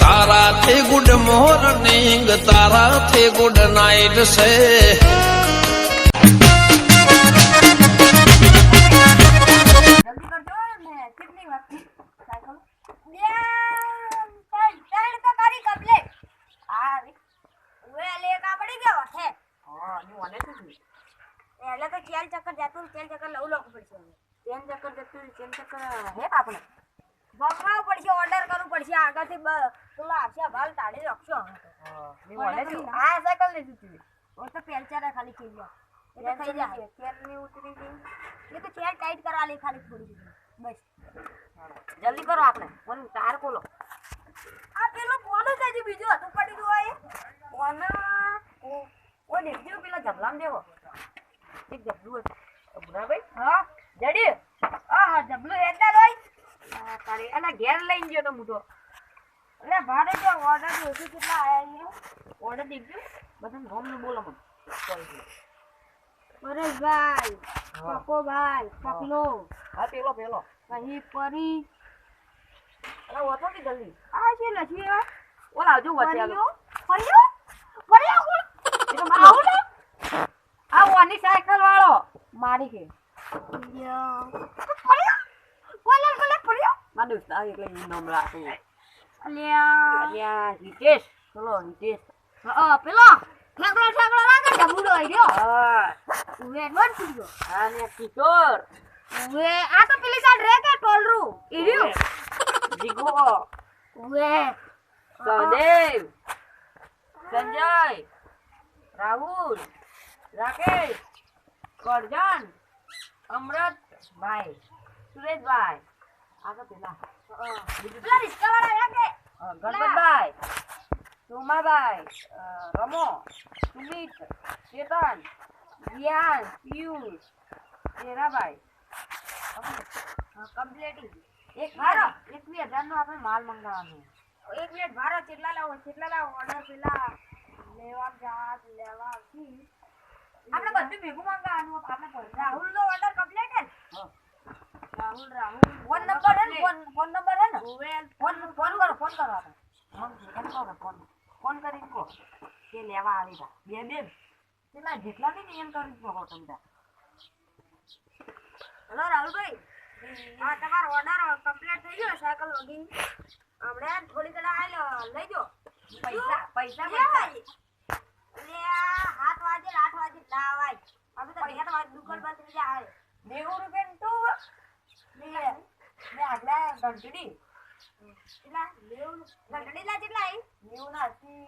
તારાથી good morning તારાથી good night છે જલ્દી કરજો ને કેટલી વાર સાયકલ બે ત્રણ ત્રણ તો કરી કમ્પ્લીટ હા રે ઓએ લે કા પડી ગયો હે હા ની ઓને શું થયું એટલે તો ચાલ ચક્કર જાતું ચાલ ચક્કર લઉં લઉં પડશે ચેન ચક્કર જતું ચેન ચક્કર હે આપણે ભગવાવું પડશે ઓર્ડર કરવું પડશે. આગળથી પેલા આવશે ભાલ તાળી રાખશો હા સાયકલ લીધી હતી ઓ તો પેલચારા ખાલી થઈ ગયા. એ તો થઈ જાય. ચેનની ઉતરી ગઈ. એ તો ચેન ટાઈટ કરવાની ખાલી થોડી બસ. જલ્દી કરો આપણે. તાર ખોલો. આ પેલો ફોન જ હજી બીજું હતું પડી ગયું એ ફોન ઓ ઓ દેખજો પેલા જબલામ દેવો. એક જબલું હતું ભાઈ હા? જડી હા હા જબલું એટલા રોય આ તારી એના ઘેર લઈને ગયો તો તો. એટલે ભાડે જો ઓર્ડર ઓછું કેટલા આયા છે? ઓર્ડર દેખજો બધા નોમનું બોલો મને. પરેશભાઈ પકોભાઈ પકલો. હા પેલો પેલો. પછી પરી. અરે ઓછો કે જલ્દી. આ છે લખી ઓલા આવજો વચ્ચે આલો પર્યો પર્યો એ તો મારો. આ વાની સાયકલ વાળો. મારી કે બોલે એટલે ઈ નામ રાખું અલ્યા અલ્યા હિતેશ પેલો હિતેશ હા પેલો ઠેકડો ઠેકડો લાગે જબુડો આઈ હા ઉવે એડવાન્સ થઈ ગયો હા ને કિશોર ઉવે આ તો પેલી સાઈડ રે કે ટોલરું ઈડ્યું જીગો ઉવે સહદેવ સંજય રાહુલ રાકેશ કરજન અમૃતભાઈ સુરેશભાઈ આ તો પેલા પેલા રિસ્કાવાળા કે ગણપતભાઈ સોમાભાઈ રમો સુમિત ચેતન વિયાન પિયુષ તેરાભાઈ કમ્પ્લેટિંગ એક ભારો એક બે હજાર આપણે માલ મંગાવવાનો. એક મિનિટ ભારો કેટલા લાવો કેટલા લાવો. ઓર્ડર પેલા લેવા જાત લેવા આવતી આપણે બધું ભેગું મંગાવવાનું આપણે કોઈ રાહુલ નો ઓર્ડર કમ્પ્લીટ ને? રાહુલ રાહુલ ને ફોન ફોન કહો કે લેવા રાહુલભાઈ હા તમારો ઓર્ડર કમ્પ્લીટ થઈ ગયો, સાયકલ વગી હમણાં થોડી આવેલો લઈ જો. પૈસા પૈસા પૈસા એટલે આ સાત વાગે ને આઠ વાગે ના અવાય અમે તો ઘેર વાગે દુકાન બંધ થઈ જાય આવે નેવું રૂપિયા તું ને ને આગલા ઘંટડી કેટલા? નેવું ઘંટડી ના કેટલા આવી નેવું ના અસી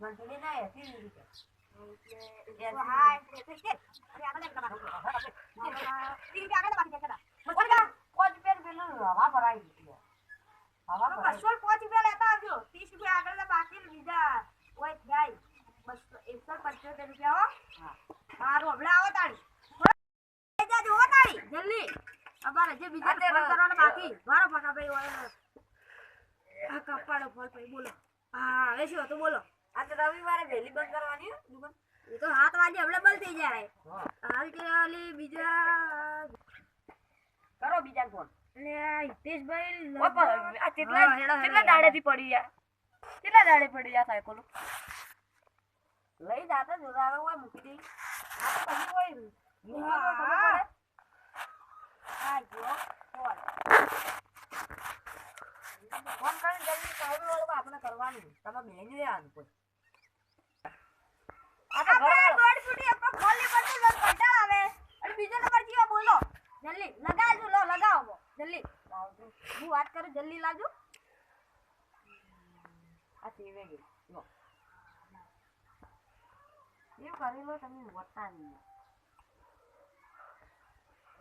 ઘંટડી ના એસી રૂપિયા. હા એટલે છે અરે આગળ એક રૂપિયા આગળ. બાકી છે પાંચ રૂપિયા પેલું હવા ભરાઈ ગઈ હવા ભરાઈ પાંચ રૂપિયા લેતા આવજો. ત્રીસ રૂપિયા આગળ બાકી બીજા ઓય જાય બસો એકસો પંચોતેર રૂપિયા હો. સારું હમણાં આવો તાળી. લઈ જાજો હો તાળી જલ્દી. અમારે જે બીજા ફોન કરવાનો બાકી. મારો ફટા ભાઈ આ કપાળો ફોન ભાઈ બોલો. હા એ શું હતું? બોલો. આ તો રવિવારે વહેલી બંધ કરવાની દુકાન. એ તો હાથ વાગે હમણાં બંધ થઈ જાય. હાલ કે ઓલી બીજા કરો બીજા ફોન. એટલે હિતેશભાઈ આ કેટલા કેટલા દાડેથી પડી ગયા કેટલા દાડે પડી ગયા સાયકલો? લઈ જાતા જોરાવે હોય મૂકી દઈ આ તો પછી હોય મૂકવા તો ખબર પડે આ જો ફોન કરીને જલ્દી કહ્યું વાળું આપણે કરવાનું તમે બેન રહેવાનું કોઈ જલ્દી લગાવજો લો લગાવો જલ્દી હું વાત કરું જલ્દી લાવજો આ સેવે ગઈ લો કરી લો તમે વટા નહીં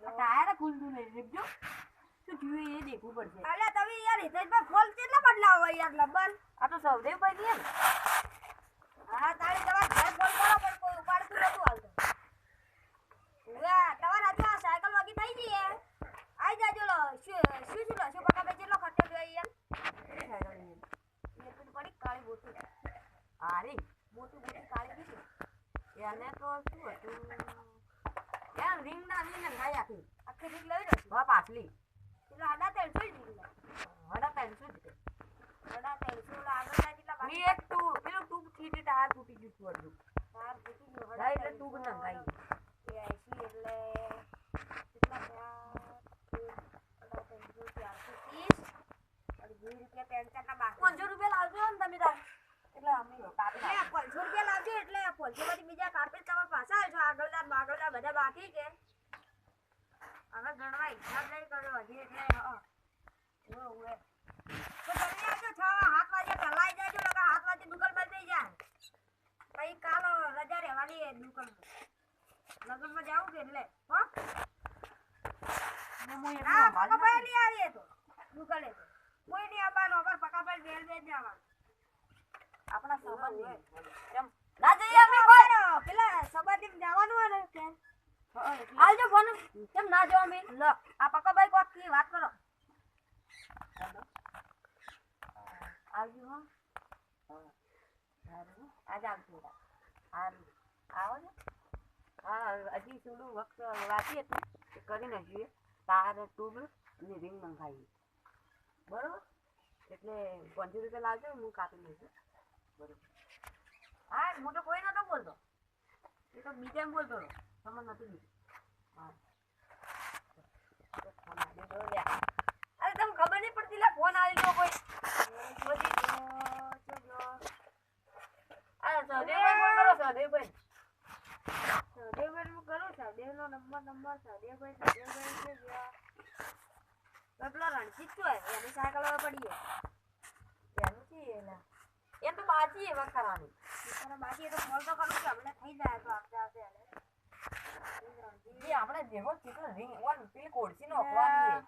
ટાયર ખુલતું નહીં રેપજો શું થયું એ દેખવું પડશે અલ્યા તમે યાર હિતેશભાઈ ફોન કેટલા બદલાવો યાર લબર? આ તો સૌદેવભાઈ ને હા તારે તમારે ઘરે ફોન કરો પણ કોઈ ઉપાડતું નતું હાલતું તમારે હજુ આ સાયકલ વાગી થઈ ગઈ આઈ જાજો લો. શું શું શું લો શું બે કેટલો ખર્ચો થયો યાર એટલું પડી કાળી બોતું હારી મોટી મોટી કાળી દીધી એને તો શું હતું? યાર રિંગ ના રિંગ ને ગાય આખી આખી રિંગ લઈ રહ્યો હા પાછલી એટલે આડા ત્રણસો જ દીધી આડા ત્રણસો જ દીધી આડા બધું તાર જીતી ગયો ના એટલે તું પણ નંખાઈ એસી એટલે કેટલા થયા ત્રણસો ચારસો ત્રીસ અને વીસ રૂપિયા પેન્શનના બાકી પાંચસો રૂપિયા લાવજો ને તમે તાર એટલે અમે કાપી એટલે પાંચસો રૂપિયા લાવજો એટલે પાંચસો માંથી બીજા કાર્પેટ તમે પાછા આવજો આગળના બાગળના બધા બાકી કે? હવે ગણવા હિસાબ નહીં કર્યો હજી એટલે હા. તો તમે આવજો છ સાત વાગે પહેલા આવી જાજો નકર સાત વાગે દુકાન બંધ થઈ જાય પછી કાલ રજા રહેવાની છે દુકાનમાં લગ્નમાં જાવું કે એટલે હો અને હું ના એટલું પકાભાઈ નહીં આવીએ તો આપણા સંબંધ ના પેલા સબાથી જવાનું હોય ને કે કેમ ના જાવ અમે લ આ પકાભાઈ કોકથી વાત કરો આવજો હા. આજે આવજો. આવો ને હા હજી થોડું વખત વાંચીએ તો એ કરી નાખીએ તારે તું ને રિંગ મંગાવી બરોબર? એટલે પંચોતેર રૂપિયા લાવજો, હું કાપી લઈશ બરોબર. હા હું તો કોઈ નતો બોલતો. એ તો બીજા એમ બોલતો હતો. તમને નથી બીજું. હા તો ફોન આપી દો લ્યા. અરે તમને ખબર નહીં પડતી લે ફોન આવી ગયો કોઈ પછી જો જો જો આ સહદેવભાઈ ફોન કરો સહદેવભાઈ સહદેવભાઈ હું કરું સહદેવનો નંબર નંબર સહદેવભાઈ સહદેવભાઈ છે જ્યાં પેલો રણજીત છો એની પડી છે એનું છે એના એમ તો બાજી એવા ખરાની બાજી એ તો ફોન તો કરું કે હમણાં થઈ જાય તો આપતા હશે એને. આપણે જેવો ચીકલો રિંગ ઓન પેલી કોડસી નો. અખવાની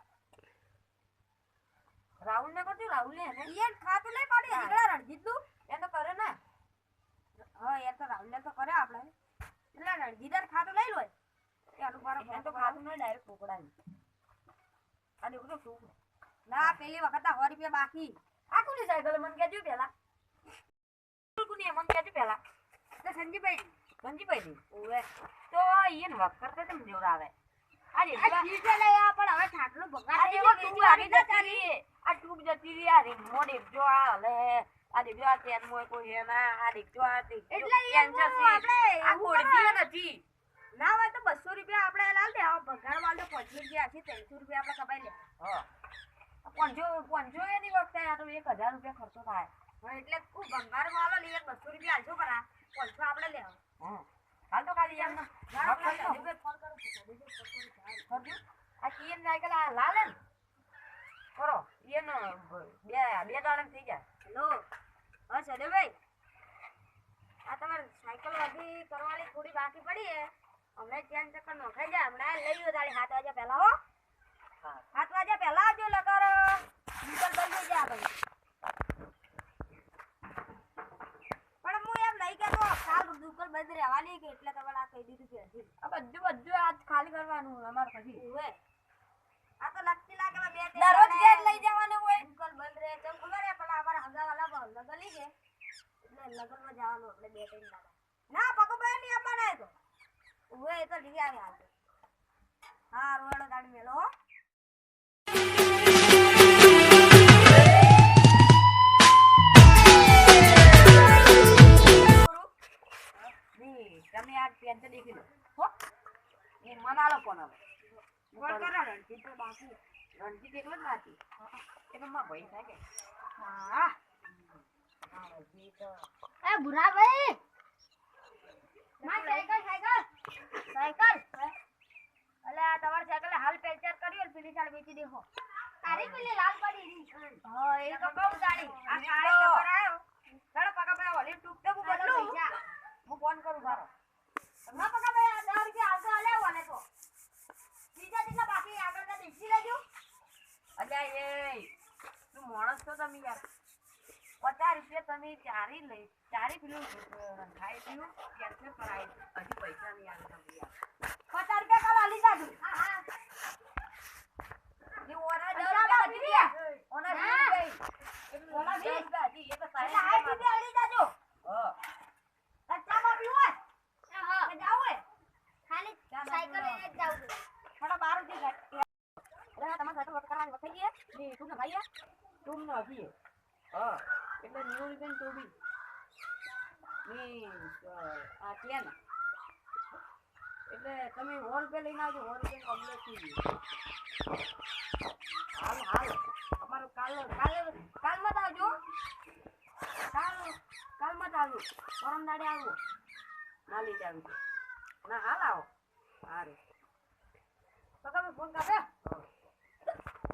રાહુલ ને કરજો રાહુલ ને એને. ખાતું નહીં પડી નીકળ્યા રણજીતનું એ તો કરે ને. હા એ તો રાહુલ તો કરે આપણે. એટલે રણજીત ખાતું લઈ લો. તો ખાતું નહીં ડાયરેક્ટ પકડાવી આ દેખો તો શું ના પેલી વખત આ સો રૂપિયા બાકી. આ કોની સાયકલ મને કહેજો પેલા કોની? મને કહેજો પેલા તો સંજીભાઈ સંજીભાઈ ઓવે. તો ઈન વખ કરતે તેમ જોર આવે. આજે આ ચીઝ લઈ આ પણ હવે ઠાકલો આ બગાડી જેવો દીધી, ટૂંક વેચવાની જતી રહી. આ ટૂંક જતી રહી આ રીંગ મોડે જો આ આ દેખજો આ તેન મોય કોઈ હે ના આ દેખજો આ દેખજો એટલે એમ છે. આપણે આ એવું નથી. ના હોય તો બસો રૂપિયા આપણે લાલ દે. ભગાડ વાળો પાંચસો રૂપિયા હશે ત્રણસો રૂપિયા આપણે કપાઈ લે. હા. પાંચસો પાંચસો એની વખતે આ તો એક હજાર રૂપિયા ખર્ચો થાય. એટલે ખૂબ ભંગાર વાળો લઈએ બસો રૂપિયા આજો કરા પાંચસો આપણે લે હા હાલ તો ખાલી એમ ફોન કરો છું, છું. કરજો આ કીએન સાયકલ આ લાલ ને કરો. એનો બે બે દાડે થઈ જાય હેલો. હા સદેવભાઈ આ તમારે સાયકલ વધી કરવાની થોડી બાકી પડી હે. હમણાં ચેન ચક્કર નોખાઈ જાય હમણાં લઈ લો તારી સાત વાગ્યા પહેલા હો. હા સાત વાગ્યા પહેલા આવજો લગર જાય આપણે પણ હું એમ નહીં કહેતો કાલ દુકાન બંધ રહેવાની કે એટલે તમારે આ કહી દીધું કે હજી. આ બધું બધું આજ ખાલી કરવાનું અમારે પછી. ઉવે. આ તો લગતી લાગે બે દરરોજ લઈ જવાનું હોય. દુકાન બંધ રહે ખબર હે પણ અમારા હગાવાલા લગન લઈ એટલે લગનમાં જવાનું આપણે બે ત્રણ દાડા ના પકભાઈ નહીં આપવાના તો. એ તો લઈ હા રોડો ગાડી મેલો હો. કોણ કરે રણજીત તો બાકી રણજીત એકલો જ નાતી. એ તો માં ભાઈ થાય કે. હા. હા એ ભુરા ભાઈ માં સાયકલ સાયકલ. સાયકલ. અલે આ તમારી સાયકલ હાલ પંચર કર્યું પેલી સાઈડ વેચી દેખો તારી પેલી લાલ પડી હા એ તો કહું તારી આ કાળી ખબર આવ્યો ચાલો પકા ભાઈ ઓલી ટૂંક તો હું બદલું. હું ફોન કરું મારો ના પકા ભાઈ આ દસ રૂપિયા આવતો અલે વાલે તો બાકી આગળ માણસ તો તમે યાર. પચાસ રૂપિયા તમે ચારી લઈ, ચારી પેલું ખાઈ પીવું કેન્સલ પૈસા નહીં આવે પચાસ રૂપિયા કાલ આલી એ ઓના દસ પૈસા રૂપિયા બાકી હજી રહ્યા. ગયા. ઓના હા. વીસ રૂપિયા હજી. ઓના દસ વીસ. રૂપિયા હજી. એ તો એટલે સાહેબ આઠ રૂપિયા આલી જાજો હા. ચા બાપી હોય કે જાવું હે ખાલી સાયકલ લઈને જ જાવું છે થોડા બાર રૂપિયા ઘટ- અરે તમારે સાયકલ વખત કરવાની વખત ગઈ હે? જી, તું ને ભાઈ હે? તું ને અભી હે. હા એટલે નેવું રૂપિયાની ટોપી મીન્સ આ ત્યાં ને એટલે તમે લઈને આવજો સો રૂપિયા કમ્પ્લેટ થઈ ગયું. હાલ હાલ. અમારો કાલ કાલ કાલમાં જ આવજો. કાલ કાલ મત આવજો. પરમ દાડે આવજો. ના લઈ જાવ ના હાલ આવો. હારે. તો તમે ફોન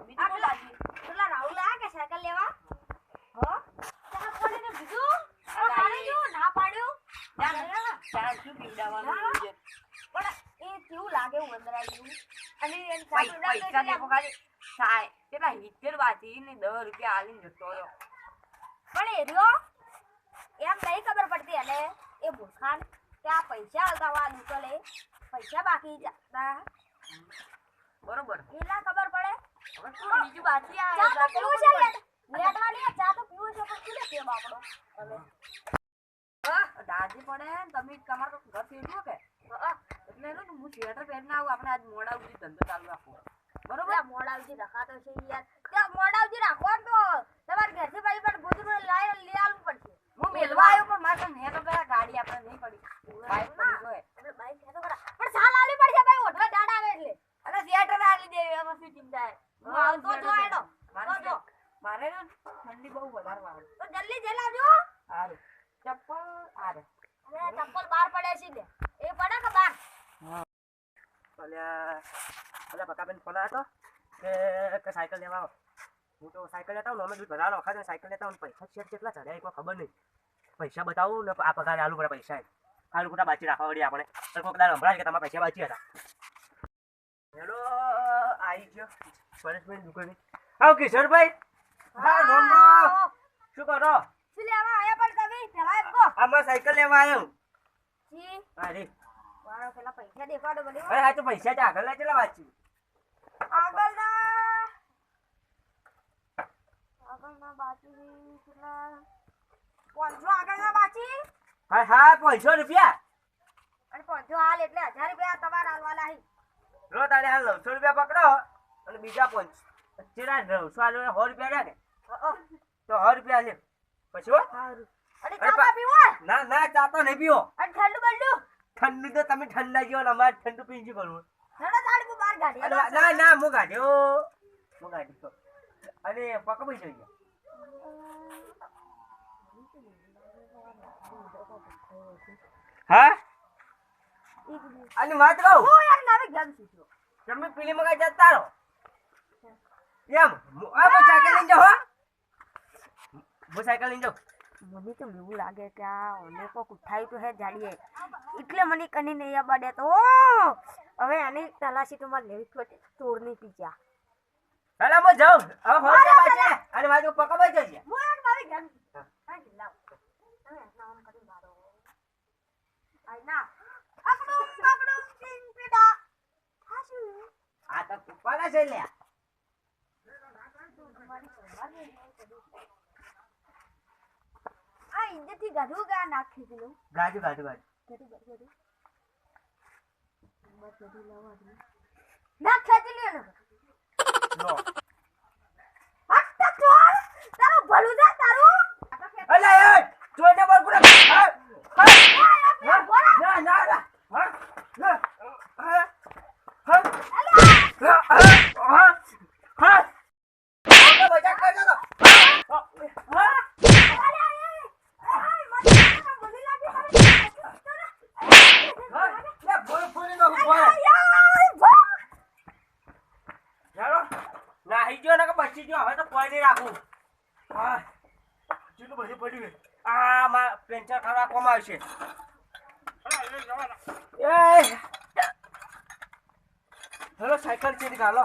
બીજું બાકી? પેલા રાહુલ આ કે સાયકલ લેવા? હો? ચા પાડીને કીધું? પણ ના પાડ્યું. ના, શું પીવડાવવાનું પણ કેવું લાગે હું અંદર આવ્યું અને ચા પૈસા દેખો ખાલી સાય કેટલા હિત્તેર બાકી ને દસ રૂપિયા આલીને જતો રહ્યો. પણ એ રહ્યો એમ નહીં ખબર પડતી અને એ ભૂખાન કે આ પૈસા અગાવા નીકળે પૈસા બાકી જતા બરોબર. એટલા ખબર પડે? બીજું બાકી આવે દાદી પડે તમે તમારે તો ઘર શેઠું કે? એટલે ને હું સ્વેટર પહેરીને આવું આપણે આજ મોડા સુધી ધંધો ચાલુ રાખવો. બરોબર? મોડાવજી રખાતો છે યાર. ત્યાં મોડાવજી રાખો તો. તમારે ઘેરથી ભાઈ પણ ગોદડું લાઈ લઈ આવવું પડશે. હું મેલવા આવ્યો પણ મારે મેં તો પેલા ગાડી આપણે નહીં પડી. બાઈક પડી આપણે બાઈક છે તો ખરા. પણ સાલ આલી પડશે ભાઈ ઓઢવા દાડા આવે એટલે. અરે સ્વેટર આલી દેવી એમાં શું ચિંતા છે હું? હા, આવું તો સ્વેટર જો એનો મારે જો. મારે ઠંડી બહુ વધારે વાગે તો જલ્દી જલાવજો. લાવજો હારું. ચપ્પલ હારે. ચપ્પલ બહાર પડે છે અલ્યા બકાબેન ફોન આવ્યો હતો કે સાયકલ લેવા આવો. હું તો સાયકલ લેતા હું અમે દૂધ ભરાવાનો વખત સાયકલ લેતા હું પૈસા શેર કેટલા ચડ્યા કોઈ ખબર નહીં. પૈસા બતાવું ને આ પગાર આલુ પડે પૈસા આલુ ખોટા બાચી રાખવા વળી આપણે. તો કોઈક દાડ સંભળાય કે તમારા પૈસા બાચી હતા. હેલો આવી ગયો. પરેશભાઈ દુકાને. આવો કિશોરભાઈ. હા રામ. શું કરો? શું લેવા આયા પણ તમે? પેલા કહો. આમાં સાયકલ લેવા આવ્યો. જી. અરે વાળો પેલા પૈસા દેખાડો બધી અરે હા તો પૈસા જ આગળ વાંચ્યું બાકી કેટલા? પાંચસો આગળના બાકી? હા હા પાંચસો રૂપિયા. અને પાંચસો હાલ એટલે હજાર રૂપિયા તમારે હાલવાના હી લો તારે હાલ નવસો રૂપિયા પકડો અને બીજા પાંચ ચેરા નવસો આલો સો રૂપિયા રહ્યા ને? તો સો રૂપિયા લે પછી હો? અરે ચા પીવો? ના ના ચા તો નહીં પીવો. અને ઠંડુ બંડુ? ઠંડુ તો તમે ઠંડા જેવો અમારે ઠંડુ પીંજી કરવું. ના ના હું કાઢ્યો હું. કાઢ્યો અને પકડી જોઈએ હા? અને વાત કહું? હું યાર નાવે ગેમ શીખ્યો તમે પેલી મગા જતા રહો એમ? આ સાયકલ લઈને જાઓ હા. હું સાયકલ લઈને જાઉં. મને તો એવું લાગે કે આ ઓને કોક ઉઠાઈ તો હે જાડીએ. એટલે મને કની નહીં બડે તો હવે આની તલાશી તો મારે લેવી પડે. ચોરની પીજા. હાલો મો જાઉં. હવે ફોન કે પાછે અને બાજુ પકવાઈ જજે. હા. લાવ. તમે નામ કરી મારો. આઈ ના. પકડું પકડું ટીંગ પીડા. હાસુ આ તો કુપાલા છે લ્યા. ઇજ્જતથી ગધું ગા નાખી દીધું ગાજુ ગાજુ ગાજુ ગધું ગધું ગધું બસ ગધું લાવવા દે ના ખેતી ને લો. હટ તો તારું ભલું છે તારું. અલે એ જોઈને બોલ પૂરા હા હા ના ના ના હા ના હા હા હા હા હા તો મજાક કરતો તો હા હા લે ફોન ફોન નો ફોન ચાલો નાહી ગયો ને કે બચી ગયો હવે તો કોઈ નહીં રાખું હા કેટલું બધું પડ્યું છે માં કોમ આવશે. એ. Hello cycle change નીકાળો